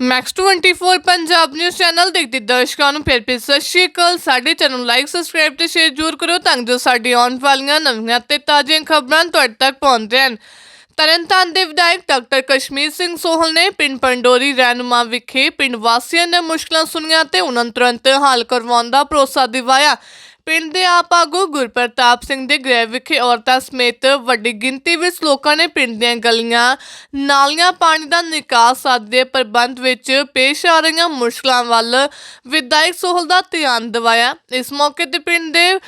Next 24 Punjab news channel ਦੇਖਦੇ ਦਰਸ਼ਕਾਂ ਨੂੰ। ਫਿਰ ਫਿਰ ਸਤਿ ਸ਼੍ਰੀ ਅਕਾਲ। ਸਾਡੇ ਚੈਨਲ ਨੂੰ ਲਾਈਕ ਸਬਸਕ੍ਰਾਈਬ ਤੇ ਸ਼ੇਅਰ ਜ਼ਰੂਰ ਕਰੋ ਤਾਂ ਜੋ ਸਾਡੀ ਆਉਣ ਵਾਲੀਆਂ ਨਵੀਆਂ ਤੇ ਤਾਜ਼ੀਆਂ ਖਬਰਾਂ ਤੁਹਾਡੇ ਤੱਕ ਪਹੁੰਚ ਰਹਿਣ ਤਰਨਤਾਰਨ ਦੇ ਵਿਧਾਇਕ ਡਾਕਟਰ ਕਸ਼ਮੀਰ ਸਿੰਘ ਸੋਹਲ ਨੇ ਪਿੰਡ ਪੰਡੋਰੀ ਰਹਿਨੁਮਾ ਵਿਖੇ ਪਿੰਡ ਵਾਸੀਆਂ ਦੀਆਂ ਮੁਸ਼ਕਲਾਂ ਸੁਣੀਆਂ ਤੇ ਉਹਨਾਂ ਨੂੰ ਤੁਰੰਤ ਹੱਲ ਕਰਵਾਉਣ ਦਾ ਭਰੋਸਾ ਦਿਵਾਇਆ। ਪਿੰਡ ਦੇ ਆਪ ਆਗੂ ਗੁਰਪ੍ਰਤਾਪ ਸਿੰਘ ਦੇ ਗ੍ਰਹਿ ਵਿਖੇ ਔਰਤਾਂ ਸਮੇਤ ਵੱਡੀ ਗਿਣਤੀ ਵਿੱਚ ਲੋਕਾਂ ਨੇ ਪਿੰਡ ਦੀਆਂ ਗਲੀਆਂ, ਨਾਲੀਆਂ ਪਾਣੀ ਦਾ ਨਿਕਾਸ ਆਦਿ ਦੇ ਪ੍ਰਬੰਧ ਵਿੱਚ ਪੇਸ਼ ਆ ਰਹੀਆਂ ਮੁਸ਼ਕਲਾਂ ਵੱਲ ਵਿਧਾਇਕ ਸੋਹਲ ਦਾ ਧਿਆਨ ਦਿਵਾਇਆ। ਇਸ ਮੌਕੇ ਤੇ ਪਿੰਡ ਦੇ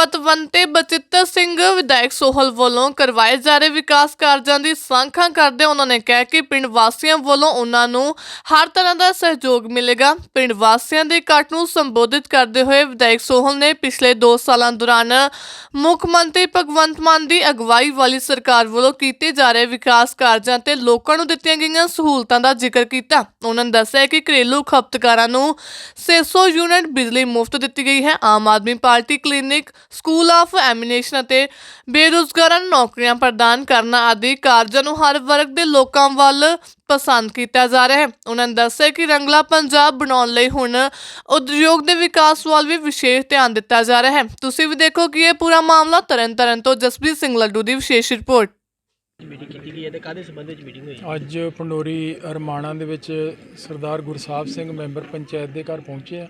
ਪਤਵੰਤੇ ਬਚਿੱਤਰ ਸਿੰਘ ਵਿਧਾਇਕ ਸੋਹਲ ਵੱਲੋਂ ਕਰਵਾਏ ਜਾ ਰਹੇ ਵਿਕਾਸ ਕਾਰਜਾਂ ਦੀ ਸਾਂਖਾਂ ਕਰਦੇ ਉਹਨਾਂ ਨੇ ਕਿਹਾ ਕਿ ਪਿੰਡ ਵਾਸੀਆਂ ਵੱਲੋਂ ਉਹਨਾਂ ਨੂੰ ਹਰ ਤਰ੍ਹਾਂ ਦਾ ਸਹਿਯੋਗ ਮਿਲੇਗਾ। ਪਿੰਡ ਵਾਸੀਆਂ ਦੇ ਇਕੱਠ ਨੂੰ ਸੰਬੋਧਿਤ ਕਰਦੇ ਹੋਏ ਵਿਧਾਇਕ ਸੋਹਲ ਨੇ ਪਿਛਲੇ 2 ਸਾਲਾਂ ਦੌਰਾਨ ਮੁੱਖ ਮੰਤਰੀ ਭਗਵੰਤ ਮਾਨ ਦੀ ਅਗਵਾਈ ਵਾਲੀ ਸਰਕਾਰ ਵੱਲੋਂ ਕੀਤੇ ਜਾ ਰਹੇ ਵਿਕਾਸ ਕਾਰਜਾਂ ਤੇ ਲੋਕਾਂ ਨੂੰ ਦਿੱਤੀਆਂ ਗਈਆਂ ਸਹੂਲਤਾਂ ਦਾ ਜ਼ਿਕਰ ਕੀਤਾ। ਉਹਨਾਂ ਨੇ ਦੱਸਿਆ ਕਿ ਘਰੇਲੂ ਖਪਤਕਾਰਾਂ ਨੂੰ 600 ਯੂਨਿਟ ਬਿਜਲੀ ਮੁਫਤ ਦਿੱਤੀ ਗਈ ਹੈ। Aam Aadmi party clinic school of eminence ਅਤੇ ਬੇਰੁਜ਼ਗਾਰਾਂ ਨੂੰ ਨੌਕਰੀਆਂ ਪ੍ਰਦਾਨ ਕਰਨਾ ਆਦਿ ਕਾਰਜਾਂ ਨੂੰ ਹਰ ਵਰਗ ਦੇ ਲੋਕਾਂ ਵੱਲ ਪਸੰਦ ਕੀਤਾ ਜਾ ਰਿਹਾ ਹੈ। ਉਹਨਾਂ ਨੇ ਦੱਸਿਆ ਕਿ ਰੰਗਲਾ ਪੰਜਾਬ ਬਣਾਉਣ ਲਈ ਹੁਣ ਉਦਯੋਗ ਦੇ ਵਿਕਾਸ ਵੱਲ ਵੀ ਵਿਸ਼ੇਸ਼ ਧਿਆਨ ਦਿੱਤਾ ਜਾ ਰਿਹਾ ਹੈ। ਤੁਸੀਂ ਵੀ ਦੇਖੋ ਕਿ ਇਹ ਪੂਰਾ ਮਾਮਲਾ ਤਰਨ ਤਾਰਨ ਤੋਂ ਜਸਪ੍ਰੀਤ ਸਿੰਘ ਲੱਡੂ ਦੀ ਵਿਸ਼ੇਸ਼ ਰਿਪੋਰਟ। ਮੀਟਿੰਗ ਕੀਤੀ ਗਈ ਹੈ ਤੇ ਕਾਦੇ ਸੰਬੰਧ ਵਿੱਚ ਮੀਟਿੰਗ ਹੋਈ ਅੱਜ ਪੰਡੋਰੀ ਅਰਮਾਣਾ ਦੇ ਵਿੱਚ ਸਰਦਾਰ ਗੁਰਸਾਹਿਬ ਸਿੰਘ ਮੈਂਬਰ ਪੰਚਾਇਤ ਦੇ ਘਰ ਪਹੁੰਚੇ ਆ।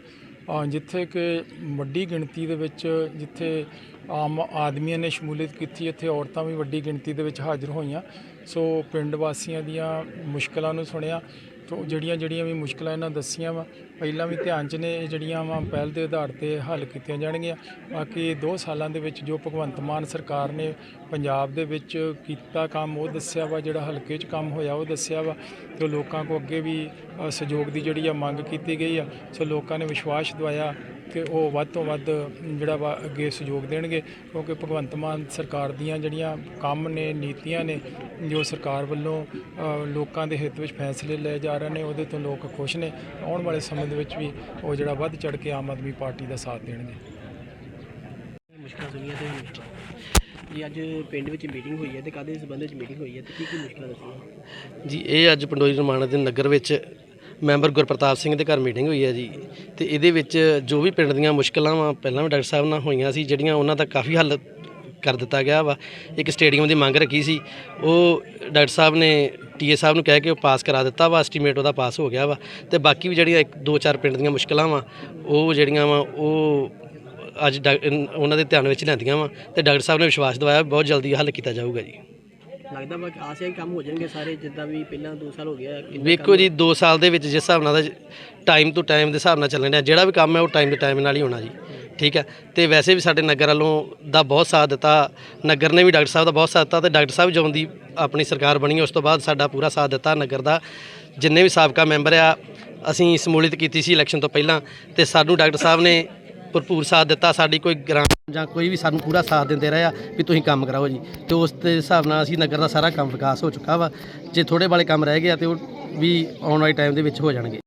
ਜਿੱਥੇ ਕਿ ਵੱਡੀ ਗਿਣਤੀ ਦੇ ਵਿੱਚ ਜਿੱਥੇ ਆਮ ਆਦਮੀਆਂ ਨੇ ਸ਼ਮੂਲੀਅਤ ਕੀਤੀ, ਇੱਥੇ ਔਰਤਾਂ ਵੀ ਵੱਡੀ ਗਿਣਤੀ ਦੇ ਵਿੱਚ ਹਾਜ਼ਰ ਹੋਈਆਂ। ਸੋ ਪਿੰਡ ਵਾਸੀਆਂ ਦੀਆਂ ਮੁਸ਼ਕਲਾਂ ਨੂੰ ਸੁਣਿਆ ਸੋ ਜਿਹੜੀਆਂ ਜਿਹੜੀਆਂ ਵੀ ਮੁਸ਼ਕਲਾਂ ਇਹਨਾਂ ਦੱਸੀਆਂ ਵਾ, ਪਹਿਲਾਂ ਵੀ ਧਿਆਨ 'ਚ ਨੇ, ਇਹ ਜਿਹੜੀਆਂ ਵਾ ਪਹਿਲ ਦੇ ਆਧਾਰ ਤੇ ਹੱਲ ਕੀਤੀਆਂ ਜਾਣਗੀਆਂ। ਬਾਕੀ 2 ਸਾਲਾਂ ਦੇ ਵਿੱਚ ਜੋ ਭਗਵੰਤ ਮਾਨ ਸਰਕਾਰ ਨੇ ਪੰਜਾਬ ਦੇ ਵਿੱਚ ਕੀਤਾ ਕੰਮ, ਉਹ ਦੱਸਿਆ ਵਾ, ਜਿਹੜਾ ਹਲਕੇ 'ਚ ਕੰਮ ਹੋਇਆ, ਉਹ ਦੱਸਿਆ ਵਾ। ਤੇ ਲੋਕਾਂ ਕੋ ਅੱਗੇ ਵੀ ਸਹਿਯੋਗ ਦੀ ਜਿਹੜੀ ਆ ਮੰਗ ਕੀਤੀ ਗਈ ਆ। ਸੋ ਲੋਕਾਂ ਨੇ ਵਿਸ਼ਵਾਸ ਦਵਾਇਆ ਕਿ ਉਹ ਵੱਧ ਤੋਂ ਵੱਧ ਜਿਹੜਾ ਵਾ ਅੱਗੇ ਸਹਿਯੋਗ ਦੇਣਗੇ, ਕਿਉਂਕਿ ਭਗਵੰਤ ਮਾਨ ਸਰਕਾਰ ਦੀਆਂ ਜਿਹੜੀਆਂ ਕੰਮ ਨੇ, ਨੀਤੀਆਂ ਨੇ, ਜੋ ਸਰਕਾਰ ਵੱਲੋਂ ਲੋਕਾਂ ਦੇ ਹਿੱਤ ਵਿੱਚ ਫੈਸਲੇ ਲਏ ਜਾ ਰਹੇ ਨੇ ਉਹਦੇ ਤੋਂ ਲੋਕ ਖੁਸ਼ ਨੇ। ਆਉਣ ਵਾਲੇ ਸਮੇਂ ਦੇ ਵਿੱਚ ਵੀ ਉਹ ਜਿਹੜਾ ਵੱਧ ਚੜ ਕੇ ਆਮ ਆਦਮੀ ਪਾਰਟੀ ਦਾ ਸਾਥ ਦੇਣਗੇ। ਮੁਸ਼ਕਲਾਂ ਸੁਣੀਆਂ ਤੇ ਜੀ ਅੱਜ ਪਿੰਡ ਵਿੱਚ ਮੀਟਿੰਗ ਹੋਈ ਹੈ ਤੇ ਕਾਦੇ ਸੰਬੰਧ ਵਿੱਚ ਮੀਟਿੰਗ ਹੋਈ ਹੈ ਤੇ ਕੀ ਕੀ ਮੁਸ਼ਕਲਾਂ ਦੱਸੀਆਂ? ਜੀ ਇਹ ਅੱਜ ਪੰਡੋਰੀ ਰਮਾਣਾ ਦੇ ਨਗਰ ਵਿੱਚ ਮੈਂਬਰ ਗੁਰਪ੍ਰਤਾਪ ਸਿੰਘ ਦੇ ਘਰ ਮੀਟਿੰਗ ਹੋਈ ਹੈ ਜੀ। ਤੇ ਇਹਦੇ ਵਿੱਚ ਜੋ ਵੀ ਪਿੰਡ ਦੀਆਂ ਮੁਸ਼ਕਲਾਂ ਵਾ ਪਹਿਲਾਂ ਵੀ ਡਾਕਟਰ ਸਾਹਿਬ ਨਾਲ ਹੋਈਆਂ ਸੀ ਜਿਹੜੀਆਂ ਉਹਨਾਂ ਦਾ ਕਾਫੀ ਹੱਲ ਕਰ ਦਿੱਤਾ ਗਿਆ ਵਾ। ਇੱਕ ਸਟੇਡੀਅਮ ਦੀ ਮੰਗ ਰੱਖੀ ਸੀ। ਉਹ ਡਾਕਟਰ ਸਾਹਿਬ ਨੇ ਟੀਏ ਸਾਹਿਬ ਨੂੰ ਕਹਿ ਕੇ ਉਹ ਪਾਸ ਕਰਾ ਦਿੱਤਾ ਵਾ। ਐਸਟੀਮੇਟ ਉਹਦਾ ਪਾਸ ਹੋ ਗਿਆ ਵਾ। ਤੇ ਬਾਕੀ ਵੀ ਜਿਹੜੀਆਂ ਇੱਕ ਦੋ ਚਾਰ ਪਿੰਡ ਦੀਆਂ ਮੁਸ਼ਕਲਾਂ ਵਾ ਉਹ ਜਿਹੜੀਆਂ ਵਾ ਉਹ ਅੱਜ ਡਾ- ਉਹਨਾਂ ਦੇ ਧਿਆਨ ਵਿੱਚ ਲਿਆਂਦੀਆਂ ਵਾ। ਤੇ ਡਾਕਟਰ ਸਾਹਿਬ ਨੇ ਵਿਸ਼ਵਾਸ ਦਿਵਾਇਆ ਬਹੁਤ ਜਲਦੀ ਹੱਲ ਕੀਤਾ ਜਾਊਗਾ ਜੀ। ਲੱਗਦਾ ਵਾ ਕਿ ਆਸਿਆ ਹੀ ਕੰਮ ਹੋ ਜਾਣਗੇ ਸਾਰੇ ਜਿੱਦਾਂ ਵੀ ਪਹਿਲਾਂ 2 ਸਾਲ ਹੋ ਗਿਆ ਕਿੰਨੇ ਵੇਖੋ ਜੀ 2 ਸਾਲ ਦੇ ਵਿੱਚ ਜਿਸ ਹਿਸਾਬ ਨਾਲ ਟਾਈਮ ਟੂ ਟਾਈਮ ਦੇ ਹਿਸਾਬ ਨਾਲ ਚੱਲਣ ਡਿਆ ਜਿਹੜਾ ਵੀ ਕੰਮ ਹੈ ਉਹ ਟਾਈਮ ਟੂ ਟਾਈਮ ਨਾਲ ਹੀ ਹੋਣਾ ਜੀ। ਠੀਕ ਹੈ। ਤੇ ਵੈਸੇ ਵੀ ਸਾਡੇ ਨਗਰ ਵੱਲੋਂ ਦਾ ਬਹੁਤ ਸਾਥ ਦਿੱਤਾ। ਨਗਰ ਨੇ ਵੀ ਡਾਕਟਰ ਸਾਹਿਬ ਦਾ ਬਹੁਤ ਸਾਥ ਦਿੱਤਾ ਤੇ ਡਾਕਟਰ ਸਾਹਿਬ ਜਦੋਂ ਦੀ ਆਪਣੀ ਸਰਕਾਰ ਬਣੀ, ਉਸ ਤੋਂ ਬਾਅਦ ਸਾਡਾ ਪੂਰਾ ਸਾਥ ਦਿੱਤਾ ਨਗਰ ਦਾ। ਜਿੰਨੇ ਵੀ ਸਾਬਕਾ ਮੈਂਬਰ ਆ, ਅਸੀਂ ਸਮੂਲਿਤ ਕੀਤੀ ਸੀ ਇਲੈਕਸ਼ਨ ਤੋਂ ਪਹਿਲਾਂ ਤੇ ਸਾਨੂੰ ਡਾਕਟਰ ਸਾਹਿਬ ਨੇ ਭਰਪੂਰ ਸਾਥ ਦਿੱਤਾ। ਸਾਡੀ ਕੋਈ ਗ੍ਰਾਂਟ ਜਾਂ ਕੋਈ ਵੀ ਸਾਨੂੰ ਪੂਰਾ ਸਾਥ ਦਿੰਦੇ ਰਹੇ ਆ ਵੀ ਤੁਸੀਂ ਕੰਮ ਕਰਾਓ ਜੀ। ਤੇ ਉਸ ਦੇ ਹਿਸਾਬ ਨਾਲ ਅਸੀਂ ਨਗਰ ਦਾ ਸਾਰਾ ਕੰਮ ਵਿਕਾਸ ਹੋ ਚੁੱਕਾ ਵਾ। ਜੇ ਥੋੜੇ ਵਾਲੇ ਕੰਮ ਰਹਿ ਗਏ ਆ ਤੇ ਉਹ ਵੀ ਆਉਣ ਵਾਲੇ ਟਾਈਮ ਦੇ ਵਿੱਚ ਹੋ ਜਾਣਗੇ।